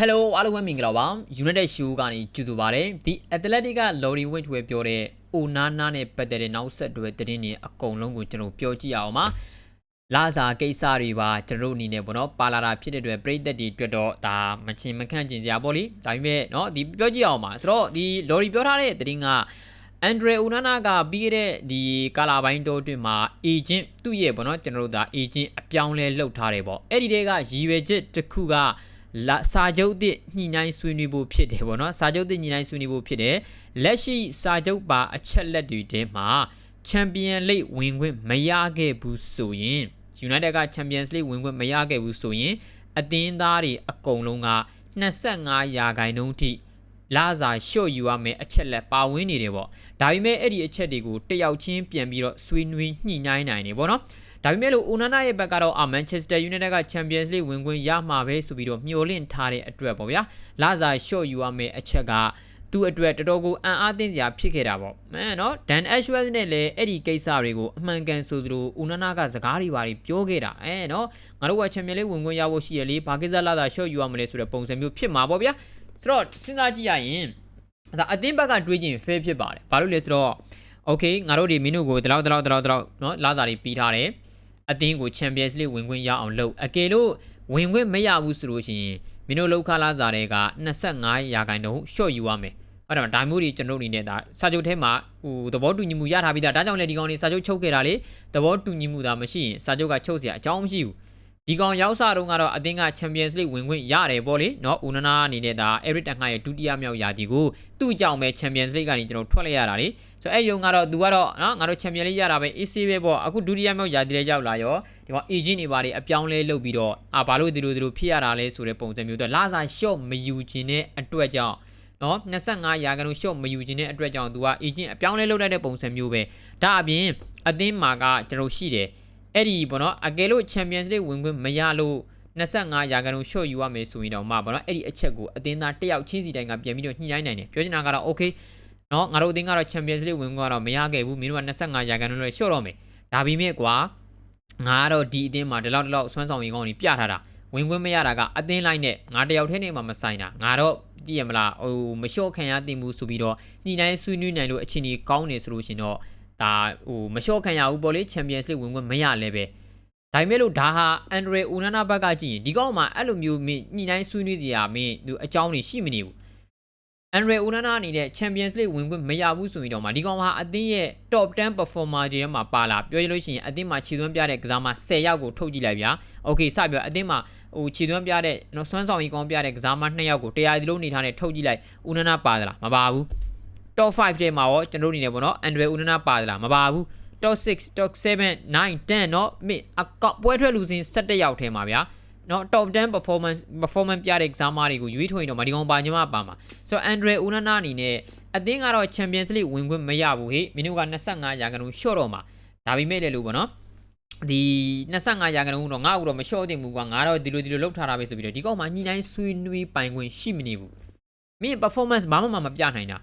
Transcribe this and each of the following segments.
Hello အားလုံးပဲမင်္ဂလာပါ United Show ကနေကြိုဆိုပါရစေဒီ Athletic က Lorry Winch ဝယ်ပြောတဲ့ Onana နဲ့ပတ်သက်တဲ့နောက်ဆက်တွဲသတင်းတွေအကုန်လုံးကိုကျွန်တော်ပြောကြည့်အောင်ပါလာစာကိစ္စတွေပါကျွန်တော်တို့အနေနဲ့ပေါ့နော်ပါလာတာဖြစ်တဲ့အတွက်ပြည်သက်တွေအတွက်တော့ဒါမချင်မခန့်ကျင်စရာပေါ့လေဒါပေမဲ့เนาะဒီပြောကြည့်အောင်ပါဆိုတော့ဒီ Lorry ပြောထားတဲ့သတင်းကအန်ဒရအိုနာနာကပြီးခဲ့တဲ့ဒီကာလာပိုင်းတိုးအတွင်းမှာ agent သူ့ရဲ့ပေါ့နော်ကျွန်တော်တို့ဒါ agent အပြောင်းလဲလုပ်ထားတယ်ပေါ့အဲ့ဒီတဲကရည်ရွယ်ချက်တစ်ခုက လာစာချုပ်တစ်ညှိနှိုင်းဆွေးနွေးဖို့ဖြစ်တယ်ပေါ့နော်စာချုပ်တစ်ညှိနှိုင်းဆွေးနွေးဖို့ဖြစ်တယ်လက်ရှိစာချုပ်ပါအချက်လက်တွေထဲမှာချန်ပီယံလိပ်ဝင်ခွင့်မရခဲ့ဘူးဆိုရင် United က Champions League ဝင်ခွင့်မရခဲ့ဘူးဆိုရင် အသင်းသားတွေအကုန်လုံးက25ရာခိုင်နှုန်းထိ လာစာရှော့ယူရမယ်အချက်လက်ပါဝင်နေတယ်ပေါ့ဒါပေမဲ့အဲ့ဒီအချက်တွေကိုတယောက်ချင်းပြန်ပြီးတော့ဆွေးနွေးညှိနှိုင်းနိုင်နေပေါ့နော်ဒါပေမဲ့လို့ Onana ရဲ့ဘက်ကတော့အာ Manchester United က Champions League ဝင်ခွင့်ရမှာပဲဆိုပြီးတော့မျှော်လင့်ထားတဲ့အတွက်ပေါ့ဗျာလာစာရှော့ယူရမယ်အချက်ကသူ့အတွက်တော်တော်ကိုအံ့အားသင့်စရာဖြစ်ခဲ့တာပေါ့မန်နော် Dan Ashworth နဲ့လည်းအဲ့ဒီကိစ္စတွေကိုအမှန်ကန်ဆိုသလို Onana ကစကားတွေပါပြီးပြောခဲ့တာအဲနော်ငါတို့က Champions League ဝင်ခွင့်ရဖို့ရှိရလေဘာကိစ္စလာစာရှော့ယူရမလဲဆိုတဲ့ပုံစံမျိုးဖြစ်မှာပေါ့ဗျာ ဆိုတော့စဉ်းစားကြည့်ရရင်ဒါအတင်းဘက်ကတွေးကြည့်ရင် fair ဖြစ်ပါတယ်ဘာလို့လဲဆိုတော့ okay ငါတို့ဒီမင်းတို့ကိုတလောက်တလောက်တလောက်တလောက်နော်လာစာတွေပြီးထားတယ်အတင်းကို Champions League ဝင်ခွင့်ရအောင်လုပ်အကယ်လို့ဝင်ခွင့်မရဘူးဆိုလို့ရှိရင်မင်းတို့လောက်ခလာစာတွေက25ရာခိုင်နှုန်း short ယူရမယ်အဲ့တော့ဒါမျိုးတွေကျွန်တော်အနေနဲ့ဒါစာချုပ်ထဲမှာဟိုသဘောတူညီမှုရထားပြီးသားဒါကြောင့်လေဒီကောင်တွေစာချုပ်ချုပ်ခဲ့တာလေသဘောတူညီမှုသာမရှိရင်စာချုပ်ကချုပ်เสียအကြောင်းမရှိဘူး ဒီကောင်ရောက်စားတုန်းကတော့အသင်းက Champions League ဝင်ခွင့်ရတယ်ပေါ့လေ။နော်ဦးနနာအနေနဲ့ဒါ Eric Ten Hag ရဲ့ဒုတိယမြောက်ရာသီကိုသူ့ကြောင့်ပဲ Champions League ကနေကျွန်တော်ထွက်လိုက်ရတာလေ။ဆိုတော့အဲ့ယုံကတော့သူကတော့နော်ငါတို့ Champions League ရတာပဲ AC ပဲပေါ့။အခုဒုတိယမြောက်ရာသီလေးရောက်လာရောဒီကောင် AG နေပါလေအပြောင်းလဲလုပ်ပြီးတော့အာဘာလို့ဒီလိုဒီလိုဖြစ်ရတာလဲဆိုတဲ့ပုံစံမျိုးတော့လာစာ short မယူခြင်းတဲ့အတွက်ကြောင့်နော်25ရာခိုင်နှုန်း short မယူခြင်းတဲ့အတွက်ကြောင့်သူက agent အပြောင်းလဲလုပ်လိုက်တဲ့ပုံစံမျိုးပဲဒါအပြင်အသင်းမှာကကျွန်တော်ရှိတယ် အဲ့ဒီပေါ့နော်အကယ်လို့ Champions League ဝင်ခွင့်မရလို့25ရာခိုင်နှုန်း short ယူရမယ်ဆိုရင်တော့မှပေါ့နော်အဲ့ဒီအချက်ကိုအသင်းသားတစ်ယောက်ချင်းစီတိုင်းကပြန်ပြီးတော့ညှိနှိုင်းနိုင်တယ်ပြောချင်တာကတော့ okay နော်ငါတို့အသင်းကတော့ Champions League ဝင်ခွင့်ကတော့မရခဲ့ဘူးမင်းတို့က25ရာခိုင်နှုန်းလည်း short တော့မယ်ဒါပေမဲ့ကွာငါကတော့ဒီအသင်းမှာဒီလောက်ဒီလောက်ဆွမ်းဆောင်ရင်ကောင်းနေပြထားတာဝင်ခွင့်မရတာကအသင်းလိုက်နဲ့ငါတယောက်ထဲနေမှမဆိုင်တာငါတော့တည်ရမလားဟိုမလျှော့ခံရတင်မှုဆိုပြီးတော့ညှိနှိုင်းဆွေးနွေးနိုင်လို့အချင်းကြီးကောင်းနေဆိုလို့ရှင်တော့ ဒါဟိုမလျှော့ခံရဘူးပေါ့လေ Champions League ဝင်ခွင့်မရလဲပဲဒါပေမဲ့လို့ဒါဟာအန်ဒရီအိုနာနာဘက်ကကြည့်ရင်ဒီကောင်မှအဲ့လိုမျိုးမင်းညှိနှိုင်းဆွေးနွေးစရာမင်းသူအကြောင်းတွေရှိမနေဘူးအန်ဒရီအိုနာနာအနေနဲ့ Champions League ဝင်ခွင့်မရဘူးဆိုရင်တော့မှဒီကောင်ဟာအသင်းရဲ့ top 10 performer တွေထဲမှာပါလာပြောရလို့ရှိရင်အသင်းမှာခြေသွင်းပြတဲ့ကစားမ10ယောက်ကိုထုတ်ကြည့်လိုက်ဗျာ။ Okay စပြောအသင်းမှာဟိုခြေသွင်းပြတဲ့နော်စွမ်းဆောင်ကြီးကောင်းပြတဲ့ကစားမ2ယောက်ကိုတရားဒီလုံးနေထားနဲ့ထုတ်ကြည့်လိုက်ဦးနနာပါသလားမပါဘူး top 5ထဲမှာရောကျွန်တော်တို့အနေနဲ့ပေါ့နော်အန်ဒရီဦးနနာပါသလားမပါဘူး top 6 top 7 9 10เนาะမိအကောက်ပွဲထွက်လူစင်17ယောက်ထဲမှာဗျာเนาะ top 10 performance performance ပြတဲ့ exam တွေကိုရွေးထွင်တော့မဒီကောင်ပါညမပါမှာဆိုတော့ Andre Onana အနေနဲ့အသင်းကတော့ Champions League ဝင်ခွင့်မရဘူးဟေ့မင်းတို့က25ရာခိုင်နှုန်း short တော့မှာဒါပေမဲ့လည်းလို့ပေါ့နော်ဒီ25ရာခိုင်နှုန်းတော့ငါ့ကိုတော့မလျှော့တင်ဘူးကွာငါတော့ဒီလိုဒီလိုလောက်ထားတာပဲဆိုပြီးတော့ဒီကောင်မှညှိနှိုင်းဆွေးနွေးပိုင်ခွင့်ရှိမနေဘူးမင်း performance ဘာမှမပြနိုင်တာ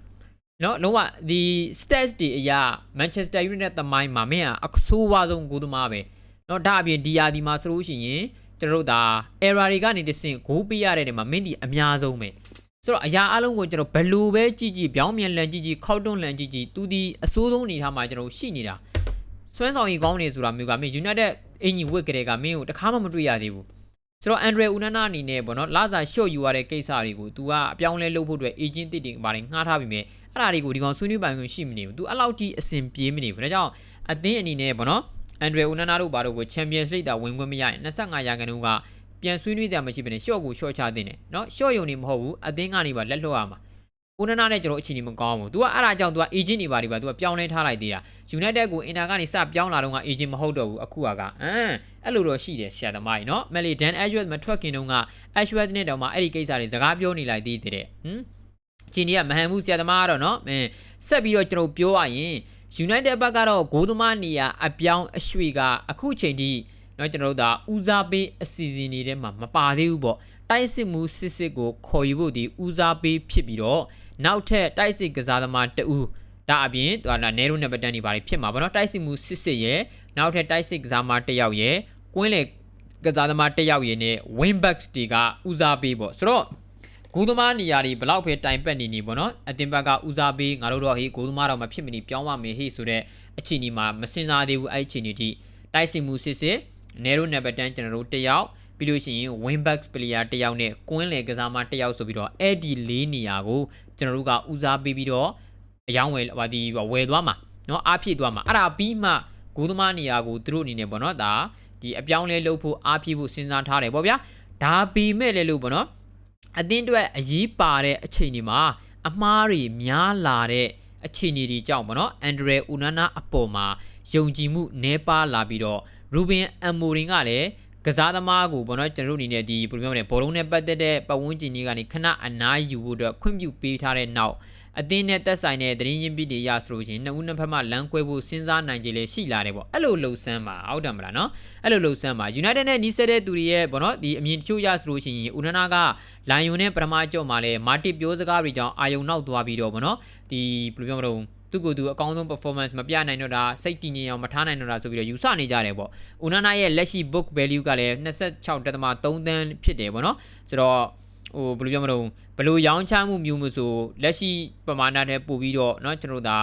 နော်လုံးဝဒီ stats တွေအရာ Manchester United သမိုင်းမှာမင်းကအဆိုးဝါးဆုံးဂိုးသမားပဲနော်ဒါအပြင်ဒီယာဒီမှာဆိုလို့ရှိရင်ကျွန်တော်တို့ဒါ error တွေကနေတဆင့်ဂိုးပေးရတဲ့နေရာမှာမင်းဒီအများဆုံးပဲဆိုတော့အရာအလုံးကိုကျွန်တော်ဘယ်လိုပဲကြည့်ကြည့်ပြောင်းမြန်လန်ကြည့်ကြည့်ခောက်တွန်းလန်ကြည့်ကြည့်သူဒီအဆိုးဆုံးအနေထားမှာကျွန်တော်ရှိနေတာဆွမ်းဆောင်ရီကောင်းနေဆိုတာမျိုးကမင်း United အင်ကြီးဝစ်ကလေးကမင်းကိုတခါမှမတွေ့ရသေးဘူး ဆိုတော့ Android Unana အနေနဲ့ပေါ့နော်လစာရှော့ယူရတဲ့ကိစ္စတွေကိုသူကအပြောင်းလဲလုပ်ဖို့အတွက် agent တစ်တင်ပါတယ်ငှားထားပြီးမြဲအဲ့ဒါတွေကိုဒီကောင်ဆွေးနွေးပိုင်ခွင့်ရှိမနေဘူး तू အဲ့လောက်ကြီးအဆင်ပြေမနေဘူးဒါကြောင့်အသင်းအနေနဲ့ပေါ့နော် Android Unana တို့ဘာတို့ကို Champions League တာဝင်ခွင့်မရရင်25ရာခိုင်နှုန်းကပြန်ဆွေးနွေးတယ်မရှိဘဲနဲ့ရှော့ကိုရှော့ချသင့်တယ်နော်ရှော့ယုံနေမဟုတ်ဘူးအသင်းကနေပါလက်လွှတ်ရမှာ ဦးနနာနဲ့ကျွန်တော်အခြေအနေမကောင်းဘူး။ तू ကအဲ့ဒါကြောင့် तू က agent တွေပါတွေပါ तू ကပြောင်းလဲထားလိုက်သေးတာ။ United ကို Inter ကနေစပြောင်းလာတော့က agent မဟုတ်တော့ဘူးအခုကအမ်အဲ့လိုတော့ရှိတယ်ဆရာသမားကြီးနော်။ Melly Dan Ashworth မထွက်ခင်တုန်းက Ashworth နဲ့တောင်မှအဲ့ဒီကိစ္စတွေစကားပြောနေလိုက်သေးတယ်။ဟမ်အခြေအနေကမဟန်ဘူးဆရာသမားကတော့နော်။အင်းဆက်ပြီးတော့ကျွန်တော်ပြောရရင် United ဘက်ကတော့ဂိုးသမားနေရာအပြောင်းအရွှေ့ကအခုချိန်ထိနော်ကျွန်တော်တို့ဒါဦးစားပေးအစီအစဉ်တွေထဲမှာမပါသေးဘူးပေါ့တိုက်စစ်မှုစစ်စစ်ကိုခေါ်ယူဖို့ဒီဦးစားပေးဖြစ်ပြီးတော့ နောက်ထပ်တိုက်စစ်ကစားသမားတဦးဒါအပြင်သူကနဲရိုးနဲ့ပတ်တန်းနေပါဖြစ်မှာပေါ့နော်တိုက်စစ်မှုစစ်စစ်ရဲ့နောက်ထပ်တိုက်စစ်ကစားသမားတစ်ယောက်ရဲ့ကွင်းလေကစားသမားတစ်ယောက်ရဲ့နဲ့ wing backs တွေကဦးစားပေးပေါ့ဆိုတော့ဂိုးသမားနေရာတွေဘလောက်ပဲတိုင်ပတ်နေနေပေါ့နော်အတင်ဘက်ကဦးစားပေးငါတို့တော့ဟေးဂိုးသမားတော့မဖြစ်မနေပြောင်းပါမယ်ဟေးဆိုတဲ့အခြေအနေမှာမစင်စားသေးဘူးအဲ့အခြေအနေထိတိုက်စစ်မှုစစ်စစ်နေရိုနံပါတ်10ကျွန်တော်တို့တယောက်ပြီးလို့ရှိရင် win back player တယောက်နဲ့ကွင်းလေကစားမတယောက်ဆိုပြီးတော့အဲ့ဒီ၄နေရာကို ကျွန်တော်တို့ကဦးစားပေးပြီးတော့အယောင်းဝယ်ဟိုဒီဝယ်သွားမှာเนาะအားဖြည့်သွားမှာအဲ့ဒါပြီးမှဂိုးသမားနေရာကိုသူတို့အနေနဲ့ပေါ့နော်ဒါဒီအပြောင်းလဲလုပ်ဖို့အားဖြည့်ဖို့စဉ်းစားထားတယ်ပေါ့ဗျာဒါပေမဲ့လည်းလို့ပေါ့နော် အတင်းအတွက်အရေးပါတဲ့အချိန်ဒီမှာအမားတွေများလာတဲ့အခြေအနေတွေကြောင့်ပေါ့နော်အန်ဒရဲဦးနာနာအပေါ်မှာယုံကြည်မှုနည်းပါးလာပြီးတော့ရူဘင်အမိုရင်ကလည်း ကစားသမားကိုပေါ့နော်ကျွန်တော်တို့အနေနဲ့ဒီဘယ်လိုပြောမလဲဘောလုံးနဲ့ပတ်သက်တဲ့ပတ်ဝန်းကျင်ကြီးကနေခဏအနားယူဖို့အတွက်ခွင့်ပြုပေးထားတဲ့နောက်အသင်းနဲ့တက်ဆိုင်တဲ့သတင်းရင်းပြီးတွေရဆိုလို့ရှိရင်နှစ်ဦးနှစ်ဖက်မှလမ်းကွဲဖို့စဉ်းစားနိုင်ကြလေရှိလာတယ်ပေါ့အဲ့လိုလှုပ်ဆန်းပါအောက်တယ်မလားနော်အဲ့လိုလှုပ်ဆန်းပါ United နဲ့နီးစပ်တဲ့သူတွေရဲ့ပေါ့နော်ဒီအမြင်တချို့ရဆိုလို့ရှိရင်ဦးနနာကလိုင်ယွန်နဲ့ပထမကြော့မှာလဲမာတစ်ပြောစကားတွေကြောင့်အာယုံနောက်သွားပြီးတော့ပေါ့နော်ဒီဘယ်လိုပြောမလို့ သူကိုယ်သူအကောင်းဆုံး performance မပြနိုင်တော့တာစိတ်တည်ငြိမ်အောင်မထားနိုင်တော့တာဆိုပြီးတော့ယူဆနေကြတယ်ပေါ့။ဦးနာနာရဲ့လက်ရှိ book value ကလည်း26.3တန်းဖြစ်တယ်ပေါ့နော်။ဆိုတော့ဟိုဘယ်လိုပြောမလို့ဘယ်လိုရောင်းချမှုမျိုးမျိုးဆိုလက်ရှိပမာဏတဲ့ပို့ပြီးတော့เนาะကျွန်တော်တို့ဒါ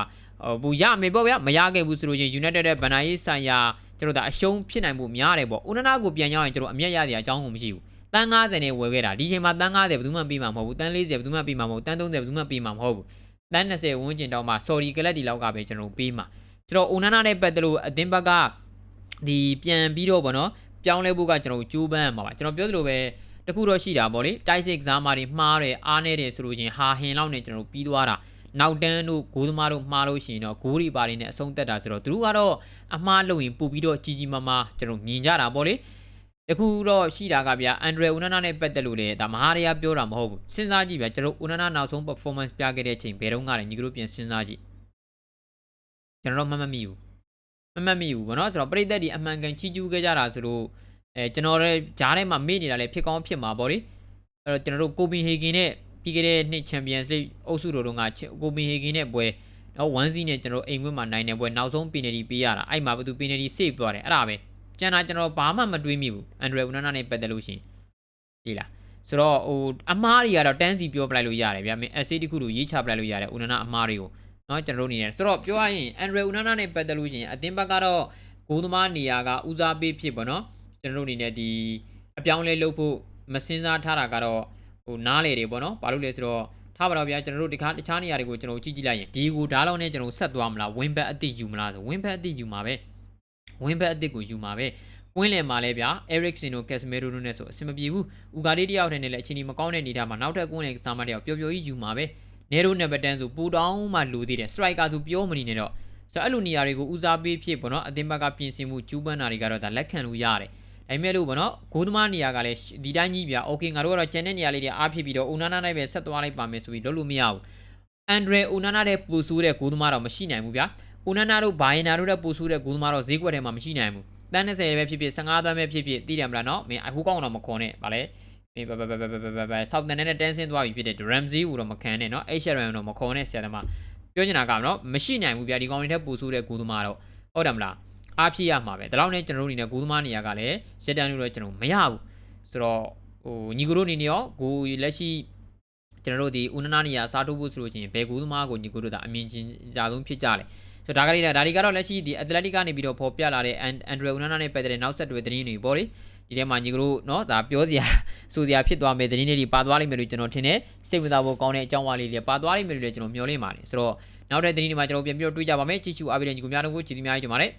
ဟိုဘူရမယ်ပေါ့ဗျာမရခဲ့ဘူးဆိုလို့ချင်း United ရဲ့ဗန်နာရေးဆိုင်ရာကျွန်တော်တို့ဒါအရှုံးဖြစ်နိုင်မှုများတယ်ပေါ့။ဦးနာနာကိုပြန်ရောက်ရင်ကျွန်တော်အမျက်ရစရာအကြောင်းကိုမရှိဘူး။တန်း90နဲ့ဝယ်ခဲ့တာဒီချိန်မှာတန်း90ဘယ်သူမှပြီးမှာမဟုတ်ဘူးတန်း40ဘယ်သူမှပြီးမှာမဟုတ်တန်း30ဘယ်သူမှပြီးမှာမဟုတ်ဘူး တန်း20ဝန်းကျင်တောင်မှ sorry ကလပ်ဒီလောက်ကပဲကျွန်တော်ပေးမှာကျွန်တော် Onana နဲ့ပတ်သက်လို့အသင်းဘက်ကဒီပြန်ပြီးတော့ဗောနော်ပြောင်းလဲဖို့ကကျွန်တော်ကြိုးပမ်းမှာပါကျွန်တော်ပြောသလိုပဲတခုတော့ရှိတာဗောလေတိုက်စစ်ကစားမာတွေမှားတယ်အားနေတယ်ဆိုလို့ချင်းဟာဟင်လောက်နဲ့ကျွန်တော်ပြီးသွားတာနောက်တန်းတို့ဂိုးသမားတို့မှားလို့ရှိရင်တော့ဂိုးတွေပါနေနဲ့အဆုံးသက်တာဆိုတော့သူတို့ကတော့အမှားလုပ်ရင်ပို့ပြီးတော့ကြီးကြီးမားမားကျွန်တော်မြင်ကြတာဗောလေ တခုတော့ရှိတာကဗျာအန်ဒရယ်ဦးနာနာနဲ့ပတ်သက်လို့လေဒါမဟာရယာပြောတာမဟုတ်ဘူးစဉ်းစားကြည့်ဗျာကျွန်တော်ဦးနာနာနောက်ဆုံး performance ပြခဲ့တဲ့အချိန်ဘယ်တော့မှလည်းညီကတို့ပြန်စဉ်းစားကြည့်ကျွန်တော်တော့မမတ်မိဘူးမမတ်မိဘူးဗောနော်ဆိုတော့ပရိသတ်ဒီအမှန်ကန်ချီးကျူးခဲ့ကြတာဆိုလို့အဲကျွန်တော်လည်းဂျားထဲမှာမေ့နေတာလည်းဖြစ်ကောင်းဖြစ်မှာဗောလေအဲ့တော့ကျွန်တော်တို့ကိုပင်ဟေဂင်နဲ့ပြီးခဲ့တဲ့နှစ် Champions League အုပ်စုတော်တို့ကကိုပင်ဟေဂင်နဲ့ပွဲတော့1စီနဲ့ကျွန်တော်အိမ်ဝင်းမှာနိုင်တဲ့ပွဲနောက်ဆုံး penalty ပေးရတာအဲ့မှာဘသူ penalty save သွားတယ်အဲ့ဒါပဲ ကျန်တာကျွန်တော်ဘာမှမတွေးမိဘူးအန်ဒရယ်ဦးနာနာနဲ့ပတ်သက်လို့ရှိရင်ဒီလားဆိုတော့ဟိုအမားတွေကတော့တန်းစီပြောပလိုက်လို့ရတယ်ဗျာမင်း essay တခုလိုရေးချပလိုက်လို့ရတယ်ဦးနာနာအမားတွေကိုเนาะကျွန်တော်တို့နေနေဆိုတော့ပြောရရင်အန်ဒရယ်ဦးနာနာနဲ့ပတ်သက်လို့ရှိရင်အသင်းဘက်ကတော့ဂိုးသမားနေရာကဦးစားပေးဖြစ်ပေါ့နော်ကျွန်တော်တို့အနေနဲ့ဒီအပြောင်းလဲလုပ်ဖို့မစင်စားထားတာကတော့ဟိုနားလေတွေပေါ့နော်ဘာလို့လဲဆိုတော့ထားပါတော့ဗျာကျွန်တော်တို့တခါတခြားနေရာတွေကိုကျွန်တော်ကြည့်ကြည့်လိုက်ရင်ဒီကိုဓာတ်လောက်နဲ့ကျွန်တော်ဆက်သွားမလားဝင်းဘက်အစ်စ်ယူမလားဆိုဝင်းဘက်အစ်စ်ယူမှာပဲ ဝင်းဘက်အစ်စ်ကိုယူမှာပဲကွင်းလယ်မှာလဲဗျာ Eriksen တို့ Casemiro တို့နဲ့ဆိုအဆင်မပြေဘူး။ဥကာလေးတယောက်တည်းနဲ့လည်းအချိန်ကြီးမကောင်းတဲ့နေထားမှာနောက်ထပ်ကွင်းလယ်ကစားမတယောက်ပျော်ပျော်ကြီးယူမှာပဲ။ Nero နဲ့ Button ဆိုပူတောင်းမှလူသေးတယ်။ Striker သူပြောမနေနဲ့တော့ဆိုတော့အဲ့လိုနေရာတွေကိုဦးစားပေးဖြစ်ပေါ့နော်အသင်းဘက်ကပြင်ဆင်မှုကျူးပန်းတာတွေကတော့ဒါလက်ခံလို့ရတယ်။ဒါပေမဲ့လို့ပေါ့နော်ဂိုးသမားနေရာကလည်းဒီတိုင်းကြီးဗျာ။ Okay ငါတို့ကတော့ကျန်တဲ့နေရာလေးတွေအားဖြစ်ပြီးတော့ Onana နဲ့ပဲဆက်သွားလိုက်ပါမယ်ဆိုပြီးလုပ်လို့မရဘူး။ Andre Onana တဲ့ပူဆိုးတဲ့ဂိုးသမားတော့မရှိနိုင်ဘူးဗျာ။ Onana တို့ Bayern တို့တဲ့ပူဆိုးတဲ့ဂိုးသမားတော့ဈေးကွက်ထဲမှာမရှိနိုင်ဘူး။တန်း20ပဲဖြစ်ဖြစ်15တန်းပဲဖြစ်ဖြစ်သိတယ်မလားနော်မင်းအခုကောင်းတော့မခွန်နဲ့ဗာလဲမင်းဘဘဘဘဘဘဘဆောက်တန်နဲ့တန်းဆင်းသွားပြီဖြစ်တဲ့ Ramsey ကိုတော့မခံနဲ့နော် H-Ram တော့မခွန်နဲ့ဆရာသမားပြောချင်တာကနော်မရှိနိုင်ဘူးဗျာဒီကောင်တွေထက်ပူဆိုးတဲ့ဂိုးသမားတော့ဟုတ်တယ်မလားအားဖြစ်ရမှာပဲဒါတော့နဲ့ကျွန်တော်တို့အနေနဲ့ဂိုးသမားနေရာကလည်းရက်တန်းလို့တော့ကျွန်တော်မရဘူးဆိုတော့ဟိုညီကိုတို့အနေနဲ့ရောဂိုးလက်ရှိကျွန်တော်တို့ဒီဦးနနာနေရာစားထိုးဖို့ဆိုလို့ချင်းဘယ်ဂိုးသမားကိုညီကိုတို့ဒါအမြင်ချင်းအကြဆုံးဖြစ်ကြတယ် ဆိုတော့ဒါကလေးဒါတွေကတော့လက်ရှိဒီ Athletic ကနေပြီးတော့ပေါ်ပြလာတဲ့ Andre Onana နဲ့ပတ်သက်တဲ့နောက်ဆက်တွဲသတင်းတွေပေါ့လေဒီထဲမှာညီကတို့เนาะဒါပြောစရာဆိုစရာဖြစ်သွားမယ်သတင်းတွေပါသွားလိမ့်မယ်လို့ကျွန်တော်ထင်တယ်စိတ်ဝင်စားဖို့ကောင်းတဲ့အကြောင်းအရာလေးတွေပါသွားလိမ့်မယ်လို့လည်းကျွန်တော်မျှော်လင့်ပါတယ်ဆိုတော့နောက်တဲ့သတင်းတွေမှာကျွန်တော်ပြန်ပြီးတော့တွေ့ကြပါမယ်ကြည့်ချူအားပေးတဲ့ညီကိုများတို့ကိုကြည့်သများကြီးကြပါမယ်